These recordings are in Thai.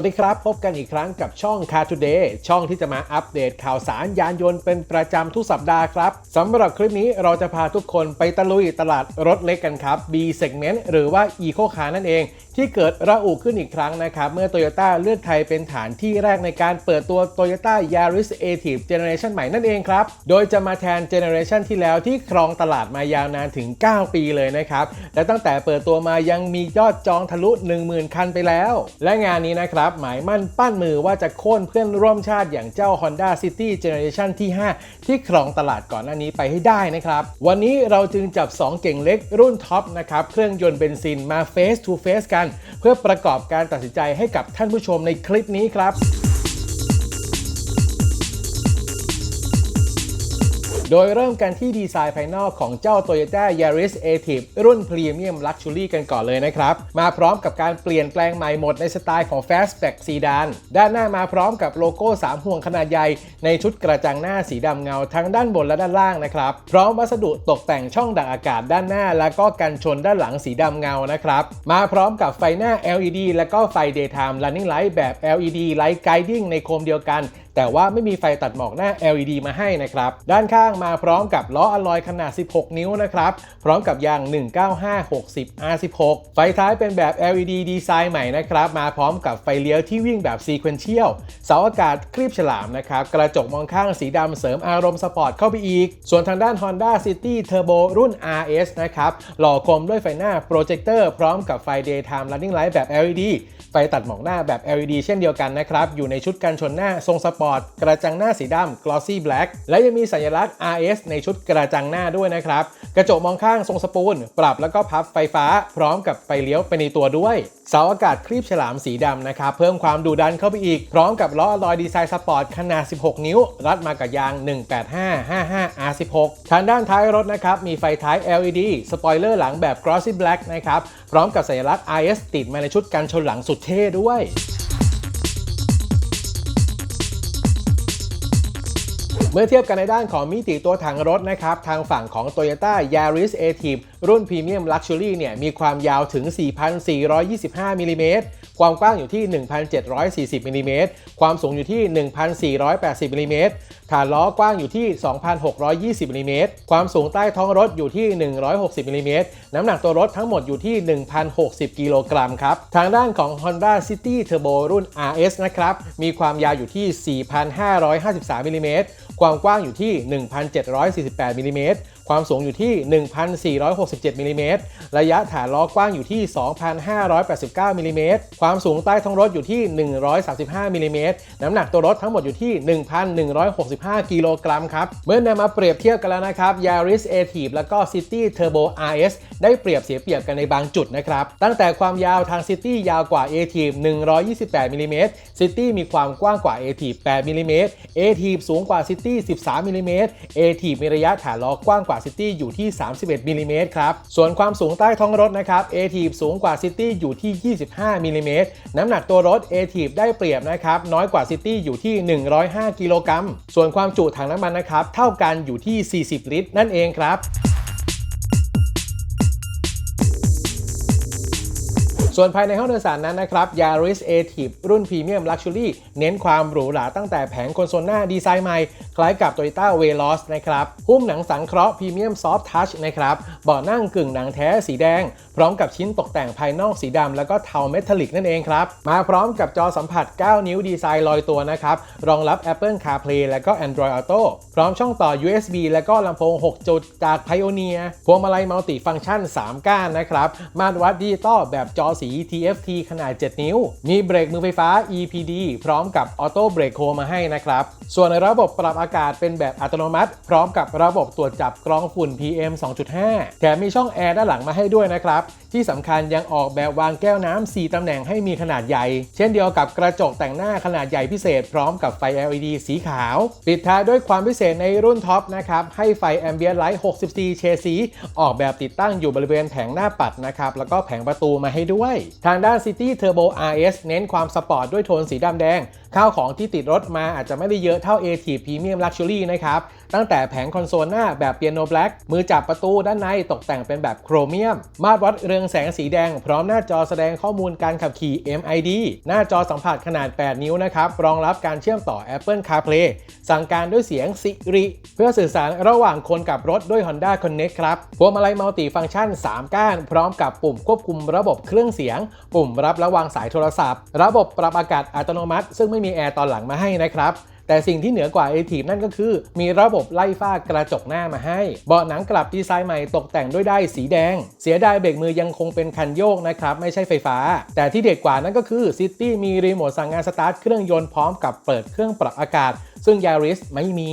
วัสดีครับ พบกันอีกครั้งกับช่อง Car Today ช่องที่จะมาอัปเดตข่าวสารยานยนต์เป็นประจำทุกสัปดาห์ครับสำหรับคลิปนี้เราจะพาทุกคนไปตะลุยตลาดรถเล็กกันครับ B segment หรือว่า Eco Car นั่นเอง ที่เกิดระอุขึ้นอีกครั้งนะครับ เมื่อ Toyota เลือกไทยเป็นฐานที่แรกในการเปิดตัว Toyota Yaris a t i v e Generation ใหม่นั่นเองครับ โดยจะมาแทน Generation ที่แล้วที่ครองตลาดมายาวนานถึง 9 ปีเลยนะครับ และตั้งแต่เปิดตัวมายังมียอดจองทะลุ 10,000 คันไปแล้ว และงานนี้นะครับหมายมั่นปั้นมือว่าจะโค่นเพื่อนร่วมชาติอย่างเจ้า Honda City Generation ที่ 5 ที่ครองตลาดก่อนหน้านี้ไปให้ได้นะครับ วันนี้เราจึงจับ 2 เก่งเล็กรุ่นท็อปนะครับเครื่องยนต์เบนซินมา Face to Face กันเพื่อประกอบการตัดสินใจให้กับท่านผู้ชมในคลิปนี้ครับ โดยเริ่มกันที่ดีไซน์ภายนอกของเจ้า Toyota Yaris Active รุ่น Premium Luxury กันก่อนเลยนะครับ มาพร้อมกับการเปลี่ยนแปลงใหม่หมดในสไตล์ของ Fastback Sedan ด้านหน้ามาพร้อมกับโลโก้ 3 ห่วงขนาดใหญ่ ในชุดกระจังหน้าสีดำเงาทั้งด้านบนและด้านล่างนะครับ พร้อมวัสดุตกแต่งช่องดักอากาศด้านหน้า และก็กันชนด้านหลังสีดำเงานะครับ มาพร้อมกับไฟหน้า LED และก็ไฟ Daytime Running Light แบบ LED Light Guiding ในโคมเดียวกัน แต่ว่าไม่มีไฟตัดหมอกหน้า LED มาให้นะครับ ด้านข้างมาพร้อมกับล้ออลลอยขนาด 16 นิ้วนะครับ พร้อมกับยาง 19560 R16 ไฟท้ายเป็นแบบ LED ดีไซน์ใหม่นะครับ มาพร้อมกับไฟเลี้ยวที่วิ่งแบบ Sequential เสาอากาศคลีบฉลามนะครับ กระจกมองข้างสีดำเสริมอารมณ์สปอร์ตเข้าไปอีก ส่วนทางด้าน Honda City Turbo รุ่น RS นะครับ หล่อคมด้วยไฟหน้าโปรเจคเตอร์พร้อมกับไฟ Daytime Running Light แบบ LED ไฟตัดหมอกหน้าแบบ LED เช่นเดียวกันนะครับ อยู่ในชุดกันชนหน้าทรงสปอร์ต กระจังหน้าสีดำ glossy black และยังมีสัญลักษณ์ RS ในชุดกระจังหน้าด้วยนะครับ กระจกมองข้างทรงสปูลปรับแล้วก็พับไฟฟ้า พร้อมกับไฟเลี้ยวไปในตัวด้วย เสาอากาศคลีบฉลามสีดำนะครับ เพิ่มความดุดันเข้าไปอีก พร้อมกับล้ออลลอยดีไซน์สปอร์ตขนาด 16 นิ้ว รัดมากับยาง 185 55 R16 ทางด้านท้ายรถนะครับ มีไฟท้าย LED สปอยเลอร์หลังแบบ glossy black นะครับ พร้อมกับสัญลักษณ์ RS ติดมาในชุดกันชนหลังสุดเท่ด้วย เมื่อเทียบกันในด้านของมิติตัวถังรถนะครับ ทางฝั่งของ Toyota Yaris a t i v e รุ่น Premium Luxury เนี่ยมีความยาวถึง 4,425มิลิเมตรความกว้างอยู่ที่ 1,740มิลิเมตรความสูงอยู่ที่ 1,480มิลิเมตรฐานล้อกว้างอยู่ที่ 2,620มิลิเมตรความสูงใต้ท้องรถอยู่ที่ 160มิลิเมตรน้ำหนักตัวรถทั้งหมดอยู่ที่ 1,060 กิโลกรัมครับ ทางด้านของ Honda City Turbo รุ่น RS นะครับ มีความยาวอยู่ที่ 4,553มิลิเมตร ความกว้างอยู่ที่ 1,748มิลลิเมตรความสูงอยู่ที่ 1,467มิลลิเมตรระยะฐานล้อกว้างอยู่ที่ 2,589มิลลิเมตรความสูงใต้ท้องรถอยู่ที่ 135มิลลิเมตรน้ำหนักตัวรถทั้งหมดอยู่ที่ 1,165 กิโลกรัมครับ เมื่อนำมาเปรียบเทียบกันแล้วนะครับ Yaris a t i v e แล้วก็ City Turbo RS ได้เปรียบเสียเปรียบกันในบางจุดนะครับ ตั้งแต่ความยาวทาง City ยาวกว่า a t i v e 128มิลลิเมตร City มีความกว้างกว่า a t i v e 8มิลลิเมตร a t i v e สูงกว่า City 13มิลลิเมตร Active มีระยะฐานล้อกว้างกว่า City อยู่ที่ 31มิลลิเมตรครับ ส่วนความสูงใต้ท้องรถนะครับ Active สูงกว่า City อยู่ที่ 25มิลลิเมตร น้ำหนักตัวรถ Active ได้เปรียบนะครับ น้อยกว่า City อยู่ที่ 105 กิโลกรัม ส่วนความจุถังน้ำมันนะครับ เท่ากันอยู่ที่ 40 ลิตร นั่นเองครับส่วนภายในห้องโดยสารนั้นนะครับ Yaris a t i v รุ่น Premium Luxury เน้นความหรูหราตั้งแต่แผงคอนโซลหน้าดีไซน์ใหม่ คล้ายกับ Toyota Veloz นะครับหุ้มหนังสังเคราะห์ Premium Soft Touch นะครับเบาะนั่งกึ่งหนังแท้สีแดง พร้อมกับชิ้นตกแต่งภายนอกสีดำแล้วก็เทาเมทัลลิกนั่นเองครับ มาพร้อมกับจอสัมผัส 9 นิ้วดีไซน์ลอยตัวนะครับ รองรับ Apple CarPlay และก็ Android Auto พร้อมช่องต่อ USB และก็ลำโพง 6 จุดจาก Pioneer พวงมาลัยมัลติฟังก์ชัน 3 ก้านนะครับมาตรวัดดิจิตอลแบบจอสี TFT ขนาด 7 นิ้ว มีเบรกมือไฟฟ้า EPD พร้อมกับ Auto Brake Hold มาให้นะครับส่วนในระบบปรับอากาศเป็นแบบอัตโนมัติ พร้อมกับระบบตรวจจับกรองฝุ่น PM 2.5 แถมมีช่องแอร์ด้านหลังมาให้ด้วยนะครับที่สำคัญยังออกแบบวางแก้วน้ำ4ตำแหน่งให้มีขนาดใหญ่ เช่นเดียวกับกระจกแต่งหน้าขนาดใหญ่พิเศษพร้อมกับไฟ LED สีขาว ปิดท้ายด้วยความพิเศษในรุ่นท็อปนะครับ ให้ไฟ Ambient Light 64 เฉดสี ออกแบบติดตั้งอยู่บริเวณแผงหน้าปัดนะครับ แล้วก็แผงประตูมาให้ด้วย ทางด้าน City Turbo RS เน้นความสปอร์ตด้วยโทนสีดำแดง ข้าวของที่ติดรถมาอาจจะไม่ได้เยอะเท่า a t Premium Luxury นะครับ ตั้งแต่แผงคอนโซลหน้าแบบเปียโนแบล็กมือจับประตูด้านในตกแต่งเป็นแบบโครเมียม มาตรวัดเรืองแสงสีแดง พร้อมหน้าจอแสดงข้อมูลการขับขี่ MID หน้าจอสัมผัสขนาด 8 นิ้วนะครับรองรับการเชื่อมต่อ Apple CarPlay สั่งการด้วยเสียง Siri เพื่อสื่อสารระหว่างคนกับรถด้วย Honda Connect ครับพวงมาลัยมัลติฟังก์ชัน 3 ก้าน พร้อมกับปุ่มควบคุมระบบเครื่องเสียง ปุ่มรับและวางสายโทรศัพท์ ระบบปรับอากาศอัตโนมัติ ซึ่งไม่มีแอร์ตอนหลังมาให้นะครับ แต่สิ่งที่เหนือกว่า a t i v นั่นก็คือ มีระบบไล่ฝ้ากระจกหน้ามาให้ เบาะหนังกลับดีไซน์ใหม่ตกแต่งด้วยได้สีแดง เสียดายเบรกมือยังคงเป็นคันโยกนะครับ ไม่ใช่ไฟฟ้า แต่ที่เด็ดกว่านั่นก็คือ City มีรีโมทสั่งงานสตาร์ทเครื่องยนต์พร้อมกับเปิดเครื่องปรับอากาศ ซึ่งยาริสไม่มี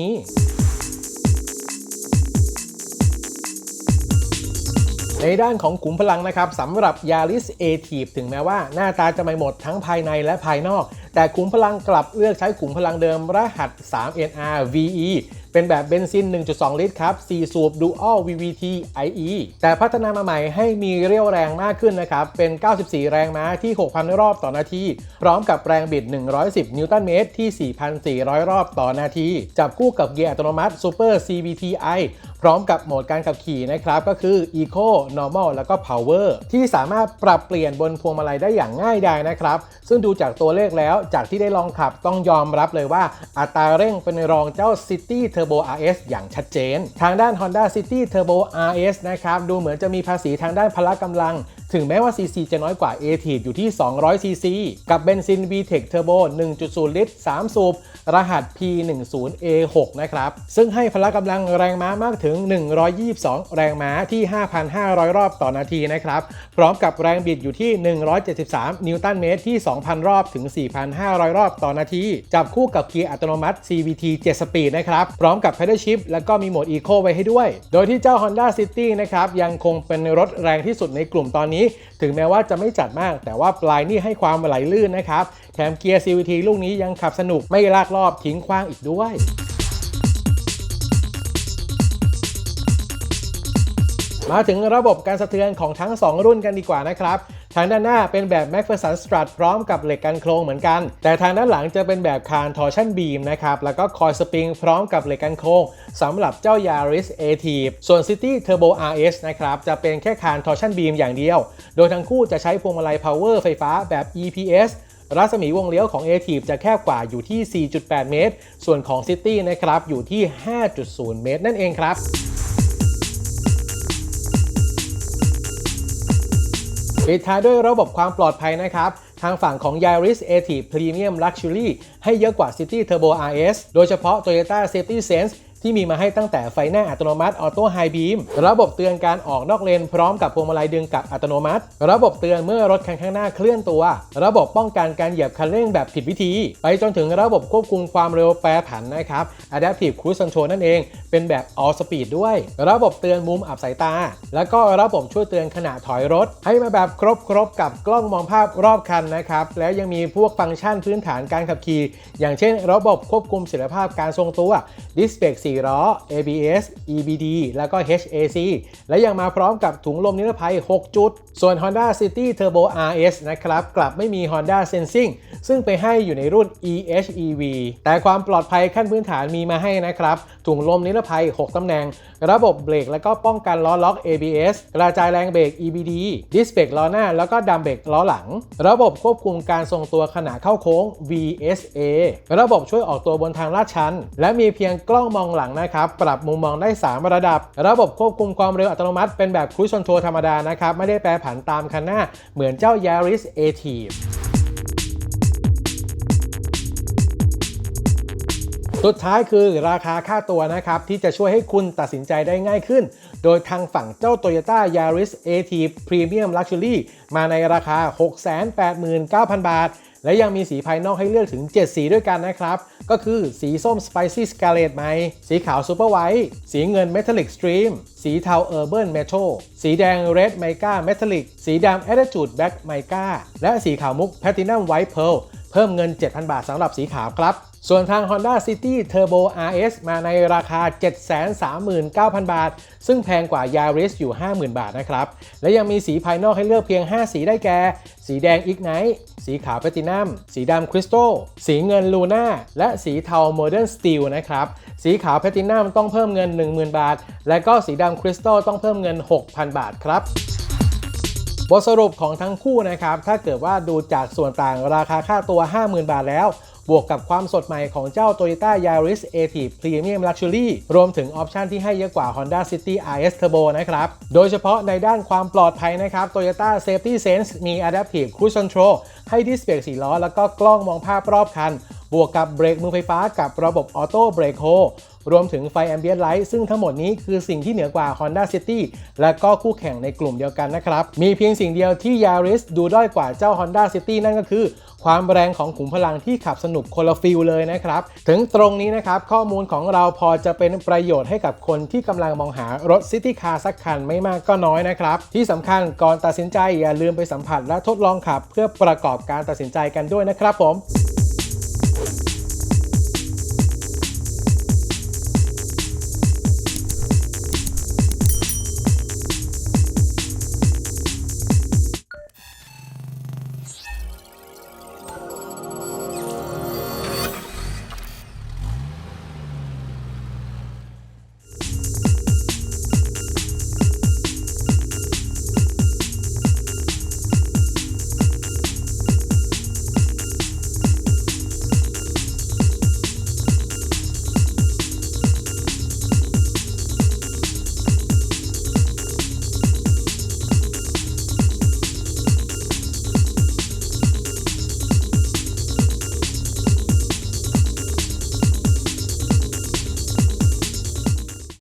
ในด้านของขุมพลังนะครับสำหรับ Yaris a t i v ถึงแม้ว่าหน้าตาจะไม่หมดทั้งภายในและภายนอก แต่ขุมพลังกลับเลือกใช้ขุมพลังเดิมรหัส 3NR VE เป็นแบบเบนซิน 1.2 ลิตรครับ 4 สูบ Dual VVT IE แต่พัฒนามาใหม่ให้มีเรี่ยวแรงมากขึ้นนะครับ เป็น 94 แรงม้าที่ 6,000 รอบต่อนาที พร้อมกับแรงบิด 110 นิวตันเมตรที่ 4,400 รอบต่อนาที จับคู่กับเกียร์อัตโนมัติ Super CVTi ร้อมกับโหมดการขับขี่นะครับก็คือ Eco Normal แล้วก็ Power ที่สามารถปรับเปลี่ยนบนพวงมาลัยได้อย่างง่ายดายนะครับ ซึ่งดูจากตัวเลขแล้วจากที่ได้ลองขับต้องยอมรับเลยว่าอัตราเร่งเป็นรองเจ้า City Turbo RS อย่างชัดเจน ทางด้าน Honda City Turbo RS นะครับดูเหมือนจะมีภาษีทางด้านพละกำลัง ถึงแม้ว่า CC จะน้อยกว่า a t อยู่ที่ 200 cc กับเบนซิน VTEC Turbo 1.0 ลิตร 3 สูบ รหัส P10A6 นะครับ ซึ่งให้พละกำลังแรงม้ามากถึง 122 แรงม้าที่ 5,500 รอบต่อนาทีนะครับ พร้อมกับแรงบิดอยู่ที่ 173 นิวตันเมตรที่ 2,000 รอบถึง 4,500 รอบต่อนาที จับคู่กับเกียร์อัตโนมัติ CVT 7 Speed นะครับ พร้อมกับ Pedal Shift แล้วก็มีโหมด Eco ไว้ให้ด้วย โดยที่เจ้า Honda City นะครับยังคงเป็นรถแรงที่สุดในกลุ่มตอนนี้ถึงแม้ว่าจะไม่จัดมาก แต่ว่าปลายนี่ให้ความไหลลื่นนะครับ แถมเกียร์ CVT ลูกนี้ยังขับสนุกไม่ลากรอบทิ้งขว้างอีกด้วยมาถึงระบบการสะเทือนของทั้ง 2 รุ่นกันดีกว่านะครับ ทางด้านหน้าเป็นแบบ MacPherson Strut พร้อมกับเหล็กกันโครงเหมือนกัน แต่ทางด้านหลังจะเป็นแบบคาน Torsion Beam นะครับแล้วก็คอยสปริงพร้อมกับเหล็กกันโครงสำหรับเจ้า Yaris a t i v ส่วน City Turbo RS นะครับจะเป็นแค่คาน Torsion Beam อย่างเดียว โดยทั้งคู่จะใช้พวงมาลัย Power ไฟฟ้าแบบ EPS รัศมีวงเลี้ยวของ a t i v จะแคบกว่าอยู่ที่ 4.8 เมตร ส่วนของ City นะครับอยู่ที่ 5.0 เมตร นั่นเองครับ ปิดท้ายด้วยระบบความปลอดภัยนะครับ ทางฝั่งของ Yaris a t i v Premium Luxury ให้เยอะกว่า City Turbo RS โดยเฉพาะ Toyota Safety Sense ที่มีมาให้ตั้งแต่ไฟหน้าอัตโนมัติ Auto High Beam ระบบเตือนการออกนอกเลนพร้อมกับพวงมาลัยดึงกลับอัตโนมัติ ระบบเตือนเมื่อรถคันข้างหน้าเคลื่อนตัว ระบบป้องกันการเหยียบคันเร่งแบบผิดวิธี ไปจนถึงระบบควบคุมความเร็วแปรผันนะครับ Adaptive Cruise Control นั่นเอง เป็นแบบ All Speed ด้วย ระบบเตือนมุมอับสายตา แล้วก็ระบบช่วยเตือนขณะถอยรถ ให้มาแบบครบครบๆกับกล้องมองภาพรอบคันนะครับ แล้วยังมีพวกฟังก์ชันพื้นฐานการขับขี่ อย่างเช่น ระบบควบคุมศิลภาพการทรงตัวดิสเบรก4 ล้อ ABS EBD แล้วก็ HAC และยังมาพร้อมกับถุงลมนิรภัย 6 จุด ส่วน Honda City Turbo RS นะครับ กลับไม่มี Honda Sensing ซึ่งไปให้อยู่ในรุ่น EHEV แต่ความปลอดภัยขั้นพื้นฐานมีมาให้นะครับ ถุงลมนิรภัย 6 ตำแหน่ง ระบบเบรกแล้วก็ป้องกันล้อล็อก ABS กระจายแรงเบรก EBD ดิสเบรกล้อหน้า แล้วก็ดัมเบรกล้อหลัง ระบบควบคุมการทรงตัวขณะเข้าโค้ง VSA ระบบช่วยออกตัวบนทางลาดชัน และมีเพียงกล้องมองหลังนะครับปรับมุมมองได้ 3 ระดับ ระบบควบคุมความเร็วอัตโนมัติเป็นแบบ Cruise Control ธรรมดานะครับไม่ได้แปรผันตามคันหน้าเหมือนเจ้า Yaris a t i v สุดท้ายคือราคาค่าตัวนะครับ ที่จะช่วยให้คุณตัดสินใจได้ง่ายขึ้น โดยทางฝั่งเจ้า Toyota Yaris a t Premium Luxury มาในราคา 689,000 บาท และยังมีสีภายนอกให้เลือกถึง 7 สีด้วยกันนะครับ ก็คือสีส้ม Spicy Scarlet ไหมสีขาว Super White สีเงิน Metallic Stream สีเทา Urban Metal สีแดง Red Mica Metallic สีดำ Attitude Black Mica และสีขาวมุก Platinum White Pearl เพิ่มเงิน 7,000 บาทสำหรับสีขาวครับ ส่วนทาง Honda City Turbo RS มาในราคา 739,000 บาท ซึ่งแพงกว่า Yaris อยู่ 50,000 บาทนะครับ และยังมีสีภายนอกให้เลือกเพียง 5 สีได้แก่ สีแดง Ignite สีขาว Platinum สีดำ Crystal สีเงิน Luna และสีเทา Modern Steel นะครับ สีขาว Platinum ต้องเพิ่มเงิน 10,000 บาท และก็สีดำ Crystal ต้องเพิ่มเงิน 6,000 บาทครับบทสรุปของทั้งคู่นะครับ ถ้าเกิดว่าดูจากส่วนต่างราคาค่าตัว 50,000 บาทแล้ว บวกกับความสดใหม่ของเจ้า Toyota Yaris Active Premium Luxury รวมถึงออปชันที่ให้เยอะกว่า Honda City RS Turbo นะครับ โดยเฉพาะในด้านความปลอดภัยนะครับ Toyota Safety Sense มี Adaptive Cruise Control ให้ดิสเบรก4ล้อ แล้วก็กล้องมองภาพรอบคัน บวกกับเบรกมือไฟฟ้ากับระบบออโต้เบรกโฮ รวมถึงไฟ Ambient Light ซึ่งทั้งหมดนี้คือสิ่งที่เหนือกว่า Honda City และก็คู่แข่งในกลุ่มเดียวกันนะครับ มีเพียงสิ่งเดียวที่ Yaris ดูด้อยกว่าเจ้า Honda City นั่นก็คือความแรงของขุมพลังที่ขับสนุกคนละฟิลเลยนะครับ ถึงตรงนี้นะครับ ข้อมูลของเราพอจะเป็นประโยชน์ให้กับคนที่กำลังมองหารถซิตี้คาร์สักคันไม่มากก็น้อยนะครับ ที่สำคัญก่อนตัดสินใจอย่าลืมไปสัมผัสและทดลองขับ เพื่อประกอบการตัดสินใจกันด้วยนะครับผม